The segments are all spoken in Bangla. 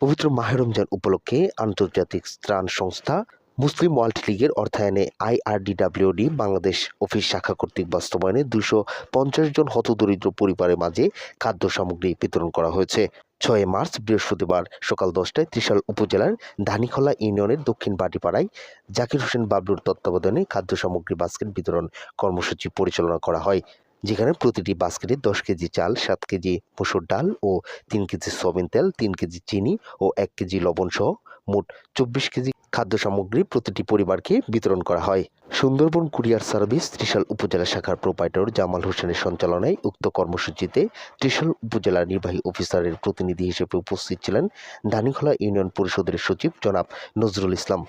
পবিত্র মাহে রমজান উপলক্ষে আন্তর্জাতিক ত্রাণ সংস্থা মুসলিম ওয়ার্ল্ড লীগের অর্থায়নে আইআরডিডাব্লিউডি বাংলাদেশ অফিস শাখা কর্তৃক বাস্তবায়নে দুশো পঞ্চাশ জন হতদরিদ্র পরিবারের মাঝে খাদ্য সামগ্রী বিতরণ করা হয়েছে। ছয় মার্চ, বৃহস্পতিবার সকাল দশটায় ত্রিশাল উপজেলার ধানিখলা ইউনিয়নের দক্ষিণ বাটিপাড়ায় জাকির হোসেন বাবলুর তত্ত্বাবধানে খাদ্য সামগ্রী বাস্কেট বিতরণ কর্মসূচি পরিচালনা করা হয়। যেখানে প্রতিটি বাস্কেটে দশ কেজি চাল, সাত কেজি মসুর ডাল ও তিন কেজি সয়াবিন তেল, তিন কেজি চিনি ও এক কেজি লবণ সহ মোট চব্বিশ কেজি খাদ্য সামগ্রী প্রতিটি পরিবারকে বিতরণ করা হয়। সুন্দরবন কুরিয়ার সার্ভিস ত্রিশাল উপজেলা শাখার প্রোপাইটর জামাল হোসেনের সঞ্চালনায় উক্ত কর্মসূচিতে ত্রিশাল উপজেলা নির্বাহী অফিসারের প্রতিনিধি হিসেবে উপস্থিত ছিলেন দানিখোলা ইউনিয়ন পরিষদের সচিব জনাব নজরুল ইসলাম।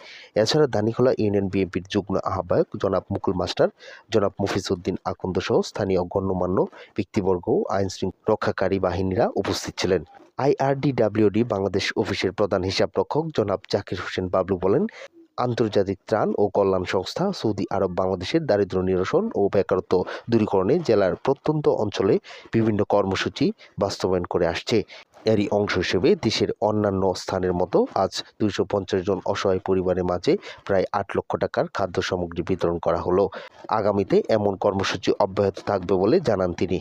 এছাড়া দানিখোলা ইউনিয়ন বিএনপির যুগ্ম আহ্বায়ক জনাব মুকুল মাস্টার, জনাব মফিজউদ্দিন আকন্দ সহ স্থানীয় গণ্যমান্য ব্যক্তিবর্গ ও আইন রক্ষাকারী বাহিনীরা উপস্থিত ছিলেন। আইআরডি আইআরডিডাব্লিউডি বাংলাদেশ অফিসের প্রধান হিসাবরক্ষক জনাব জাকির হোসেন বাবলু বলেন আন্তর্জাতিক ত্রাণ ও কল্যাণ সংস্থা সৌদি আরব বাংলাদেশের দারিদ্র নিরসন ও বেকারত্ব দূরীকরণে জেলার প্রত্যন্ত অঞ্চলে বিভিন্ন কর্মসূচি বাস্তবায়ন করে আসছে। এরই অংশ হিসেবে দেশের অন্যান্য স্থানের মতো আজ দুইশো পঞ্চাশ জন অসহায় পরিবারের মাঝে প্রায় আট লক্ষ টাকার খাদ্য সামগ্রী বিতরণ করা হলো। আগামীতে এমন কর্মসূচি অব্যাহত থাকবে বলে জানান তিনি।